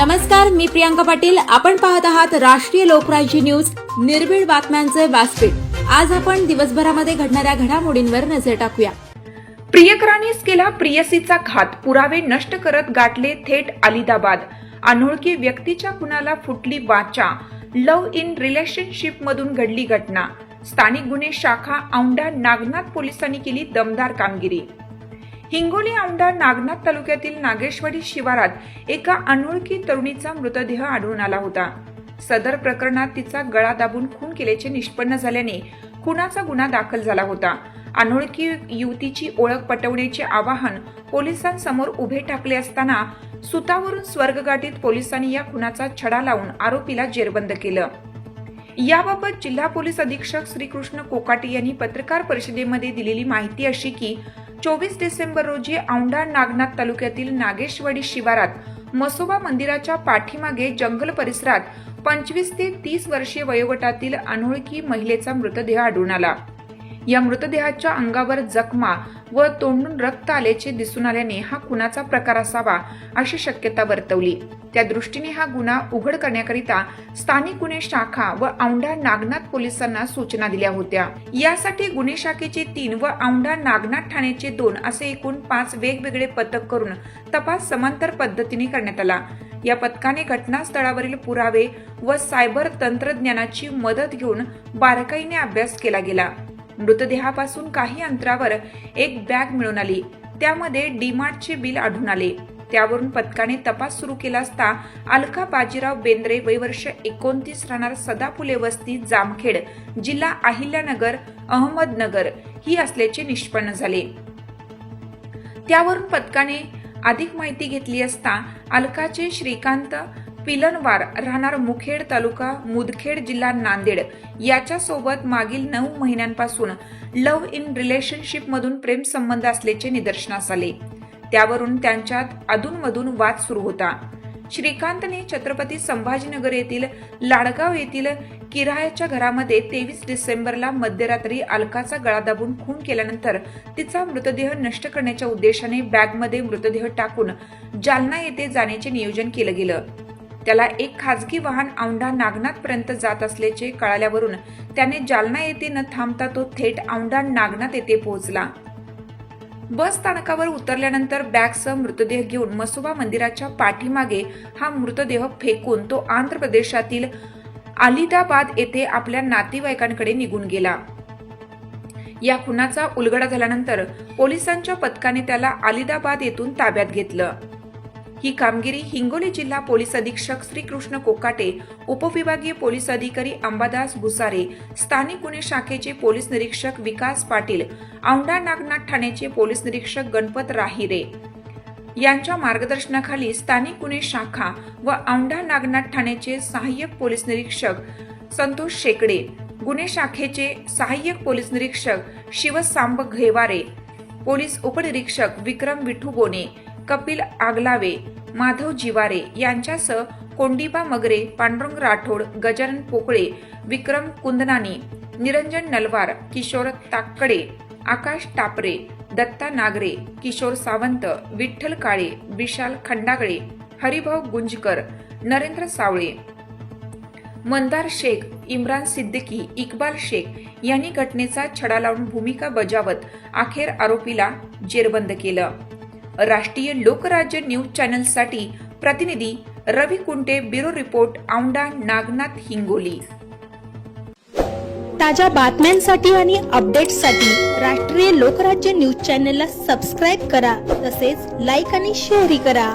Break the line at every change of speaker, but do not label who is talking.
नमस्कार मी प्रियांका पाटील. आपण पाहत आहात राष्ट्रीय लोकराज्य न्यूज. निर्भीड बातम्यांचे व्यासपीठ. आज आपण दिवसभरामध्ये घडणाऱ्या घडामोडींवर नजर टाकूया.
प्रियकरानेच केला प्रियसीचा घात. पुरावे नष्ट करत गाठले थेट अलिदाबाद. अनोळखी व्यक्तीच्या कुणाला फुटली वाचा. लव्ह इन रिलेशनशिप मधून घडली घटना. स्थानिक गुन्हे शाखा औंढा नागनाथ पोलिसांनी केली दमदार कामगिरी. हिंगोली औंढा नागनाथ तालुक्यातील नागेश्वरी शिवारात एका अनोळखी तरुणीचा मृतदेह आढळून आला होता. सदर प्रकरणात तिचा गळा दाबून खून केल्याचे निष्पन्न झाल्याने खुनाचा गुन्हा दाखल झाला होता. अनोळखी युवतीची ओळख पटवण्याचे आवाहन पोलिसांसमोर उभे टाकले असताना सुतावरून स्वर्गगाठीत पोलिसांनी या खुनाचा छडा लावून आरोपीला जेरबंद केलं. याबाबत जिल्हा पोलीस अधीक्षक श्रीकृष्ण कोकाटे यांनी पत्रकार परिषदेमध्ये दिलेली माहिती अशी की चोवीस डिसेंबर रोजी औंढा नागनाथ तालुक्यातील नागेशवाडी शिवारात मसोबा मंदिराच्या पाठीमागे जंगल परिसरात पंचवीस ते तीस वर्षीय वयोगटातील अनोळखी महिलेचा मृतदेह आढळून आला. या मृतदेहाच्या अंगावर जखमा व तोंडून रक्त आल्याचे दिसून आल्याने हा खुनाचा प्रकार असावा अशी शक्यता वर्तवली. त्या दृष्टीने हा गुन्हा उघड करण्याकरिता स्थानिक गुन्हे शाखा व औंढा नागनाथ पोलिसांना सूचना दिल्या होत्या. यासाठी गुन्हे शाखेचे तीन व औंढा नागनाथ ठाण्याचे दोन असे एकूण पाच वेगवेगळे पथक करून तपास समांतर पद्धतीने करण्यात आला. या पथकाने घटनास्थळावरील पुरावे व सायबर तंत्रज्ञानाची मदत घेऊन बारकाईने अभ्यास केला गेला. मृतदेहापासून काही अंतरावर एक बॅग मिळून आली. त्यामध्ये डीमार्टचे बिल आढळून आले. त्यावरून पथकाने तपास सुरू केला असता अलका बाजीराव बेंद्रे वयवर्ष एकोणतीस राहणार सदाफुले वस्ती जामखेड जिल्हा अहिल्यानगर अहमदनगर ही असल्याचे निष्पन्न झाले. त्यावरून पथकाने अधिक माहिती घेतली असता अलकाचे श्रीकांत पिलनवार राहणार मुखेड तालुका मुदखेड जिल्हा नांदेड. याच्यासोबत मागील नऊ महिन्यांपासून लव्ह इन रिलेशनशिप मधून प्रेम संबंध असल्याचे निदर्शनास आले. त्यावरून त्यांच्यात अधूनमधून वाद सुरू होता. श्रीकांतने छत्रपती संभाजीनगर येथील लाडगाव येथील किरायाच्या घरामध्ये तेवीस डिसेंबरला मध्यरात्री अलकाचा गळा दाबून खून केल्यानंतर तिचा मृतदेह नष्ट करण्याच्या उद्देशाने बॅगमध्ये मृतदेह टाकून जालना येथे जाण्याचे नियोजन केलं गेलं. त्याला एक खाजगी वाहन औंढा नागनाथपर्यंत जात असल्याचे कळाल्यावरून त्याने जालना येथे न थांबता तो थेट औंढा नागनाथ येथे पोहोचला. बस स्थानकावर उतरल्यानंतर बॅगसह मृतदेह घेऊन मसोबा मंदिराच्या पाठीमागे हा मृतदेह फेकून तो आंध्र प्रदेशातील अलिदाबाद येथे आपल्या नातेवाईकांकडे निघून गेला. या खुनाचा उलगडा झाल्यानंतर पोलिसांच्या पथकाने त्याला अलिदाबाद येथून ताब्यात घेतलं. ही कामगिरी हिंगोली जिल्हा पोलीस अधीक्षक श्रीकृष्ण कोकाटे उपविभागीय पोलीस अधिकारी अंबादास भुसारे स्थानिक गुन्हे शाखेचे पोलीस निरीक्षक विकास पाटील औंढा नागनाथ ठाण्याचे पोलीस निरीक्षक गणपत राहिरे. यांच्या मार्गदर्शनाखाली स्थानिक गुन्हे शाखा व औंढा नागनाथ ठाण्याचे सहाय्यक पोलीस निरीक्षक संतोष शेकडे गुन्हे शाखेचे सहाय्यक पोलीस निरीक्षक शिवसांब घेवारे पोलीस उपनिरीक्षक विक्रम विठू गोने कपिल आगलावे माधव जिवारे यांच्यासह कोंडिबा मगरे पांडुरंग राठोड गजानन पोकळे विक्रम कुंदनानी निरंजन नलवार किशोर ताकडे आकाश टापरे दत्ता नागरे किशोर सावंत विठ्ठल काळे विशाल खंडागळे हरिभाऊ गुंजकर नरेंद्र सावळे मंदार शेख इम्रान सिद्दीकी इक्बाल शेख यांनी घटनेचा छडा लावून भूमिका बजावत अखेर आरोपीला जेरबंद केलं. राष्ट्रीय लोकराज्य न्यूज चॅनलसाठी प्रतिनिधी रवी कुंटे ब्युरो रिपोर्ट औंढा नागनाथ हिंगोली.
ताज्या बातम्यांसाठी आणि अपडेट्ससाठी राष्ट्रीय लोकराज्य न्यूज चॅनलला सबस्क्राईब करा तसेच लाईक आणि शेअरही करा.